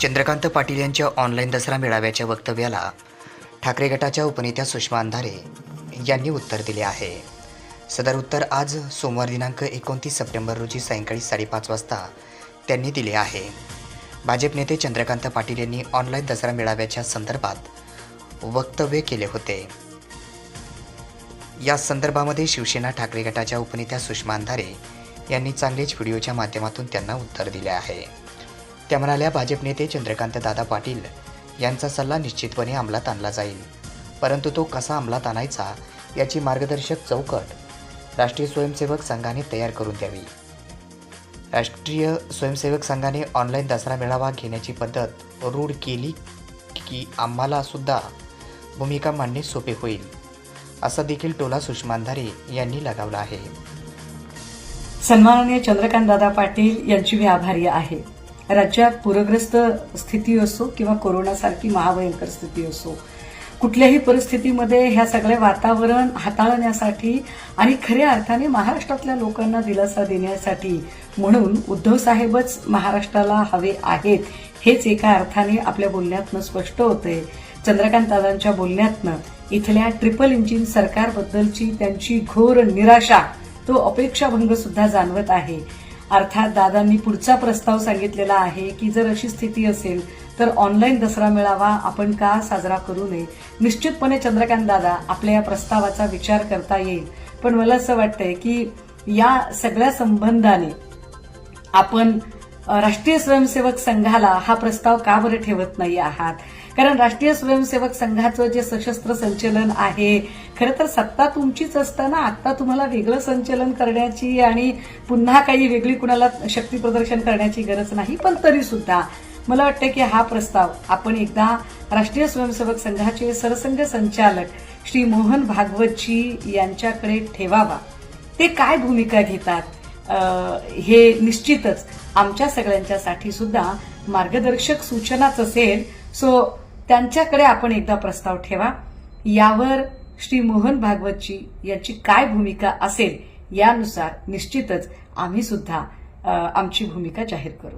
चंद्रकांत पाटील यांच्या ऑनलाईन दसरा मेळाव्याच्या वक्तव्याला ठाकरे गटाच्या उपनेत्या सुषमा अंधारे यांनी उत्तर दिले आहे. सदर उत्तर आज सोमवार दिनांक एकोणतीस सप्टेंबर रोजी सायंकाळी साडेपाच वाजता त्यांनी दिले आहे. भाजप नेते चंद्रकांत पाटील यांनी ऑनलाईन दसरा मेळाव्याच्या संदर्भात वक्तव्य केले होते. या संदर्भामध्ये शिवसेना ठाकरे गटाच्या उपनेत्या सुषमा अंधारे यांनी चांगलेच व्हिडिओच्या माध्यमातून त्यांना उत्तर दिले आहे. त्या म्हणाल्या भाजप नेते चंद्रकांत दादा पाटील यांचा सल्ला निश्चितपणे अंमलात आणला जाईल. परंतु तो कसा अंमलात आणायचा याची मार्गदर्शक चौकट राष्ट्रीय स्वयंसेवक संघाने तयार करून द्यावी. राष्ट्रीय स्वयंसेवक संघाने ऑनलाईन दसरा मेळावा घेण्याची पद्धत रूढ केली की आम्हाला सुद्धा भूमिका मांडणे सोपे होईल असा देखील टोला सुषमा अंधारे यांनी लगावला आहे. सन्माननीय चंद्रकांतदादा पाटील यांची मी आभारी आहे. राज्यात पूरग्रस्त स्थिती असो किंवा कोरोनासारखी महाभयंकर स्थिती असो कुठल्याही परिस्थितीमध्ये ह्या सगळे वातावरण हाताळण्यासाठी आणि खऱ्या अर्थाने महाराष्ट्रातल्या लोकांना दिलासा देण्यासाठी म्हणून उद्धव साहेबच महाराष्ट्राला हवे आहेत हेच एका अर्थाने आपल्या बोलण्यातनं स्पष्ट होतंय. चंद्रकांत दादांच्या बोलण्यातनं इथल्या ट्रिपल इंजिन सरकारबद्दलची त्यांची घोर निराशा तो अपेक्षाभंग सुद्धा जाणवत आहे. अर्थात दादांनी पुढचा प्रस्ताव सांगितलेला आहे की जर अशी स्थिती असेल तर ऑनलाईन दसरा मेळावा आपण का साजरा करू नये? निश्चितपणे चंद्रकांत दादा आपल्या या प्रस्तावाचा विचार करता येईल. पण मला असं वाटतंय की या सगळ्या संबंधाने आपण राष्ट्रीय स्वयंसेवक संघाला हा प्रस्ताव का बरं ठेवत नाही आहात? कारण राष्ट्रीय स्वयंसेवक संघाचं जे सशस्त्र संचलन आहे खरं तर सत्ता तुमचीच असताना आता तुम्हाला वेगळं संचलन करण्याची आणि पुन्हा काही वेगळी कुणाला शक्ती प्रदर्शन करण्याची गरज नाही पण तरी सुद्धा मला वाटतं की हा प्रस्ताव आपण एकदा राष्ट्रीय स्वयंसेवक संघाचे सरसंघ संचालक श्री मोहन भागवतजी यांच्याकडे ठेवावा. ते काय भूमिका घेतात? हे निश्चितच आमच्या सगळ्यांच्यासाठी सुद्धा मार्गदर्शक सूचनाच असेल. सो त्यांच्याकडे आपण एकदा प्रस्ताव ठेवा. यावर श्री मोहन भागवतजी याची काय भूमिका असेल यानुसार निश्चितच आम्ही सुद्धा आमची भूमिका जाहीर करू.